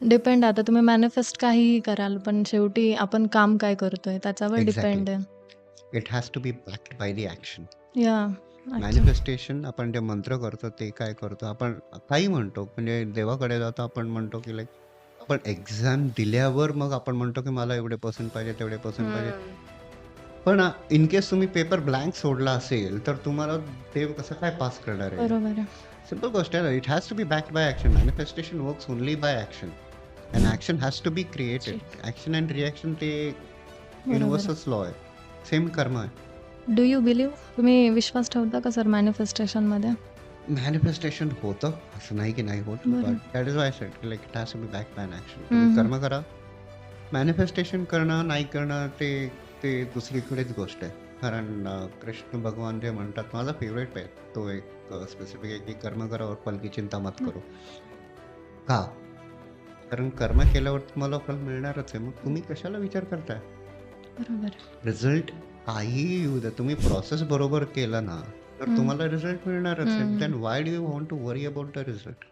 Depend आता तुम्ही manifest काहीही कराल, पण शेवटी आपण काम काय करतोय त्याच्यावर एक्झॅक्टली. डिपेंड आहे. It has to be backed by the action. Yeah! Actually. Manifestation आपण जे मंत्र करतो ते काय करतो आपण काही म्हणतो म्हणजे देवाकडे जातो आपण म्हणतो की लाइक आपण एक्झाम दिल्यावर मग आपण म्हणतो की मला एवढे पर्सेंट पाहिजे, तेवढे पर्सेंट पाहिजे. हं. पण इन केस तुम्ही पेपर ब्लँक सोडला असेल, तर तुम्हाला देव कसं काय पास करणार आहे? सिंपल गोष्ट आहे. It has to be backed by action. Manifestation works only by action. And action has to be created. Action and reaction ते. युनिव्हर्सलच लॉ आहे. सेम कर्म आहे. Do you believe? तुम्ही विश्वास ठेवता का सर मॅनिफेस्टेशनमध्ये? मॅनिफेस्टेशन होतं, असं नाही की नाही होत. But that is why I said like it has to be backed by action. तुम्ही. कर्म करा. मॅनिफेस्टेशन करणं, नाही करणं ते ते दुसरीकडेच गोष्ट आहे. कारण कृष्ण भगवान जे म्हणतात माझा फेव्हरेट आहे तो एक स्पेसिफिक आहे की कर्म करा और फल की चिंता मत. करो. का? कारण कर्म केल्यावर तुम्हाला फल मिळणारच आहे. मग तुम्ही कशाला विचार करताय? बरोबर. रिझल्ट काहीही येऊ द्या. तुम्ही प्रोसेस बरोबर केला ना, तर. तुम्हाला रिझल्ट मिळणारच आहे. Then. Why do you want to worry about the result?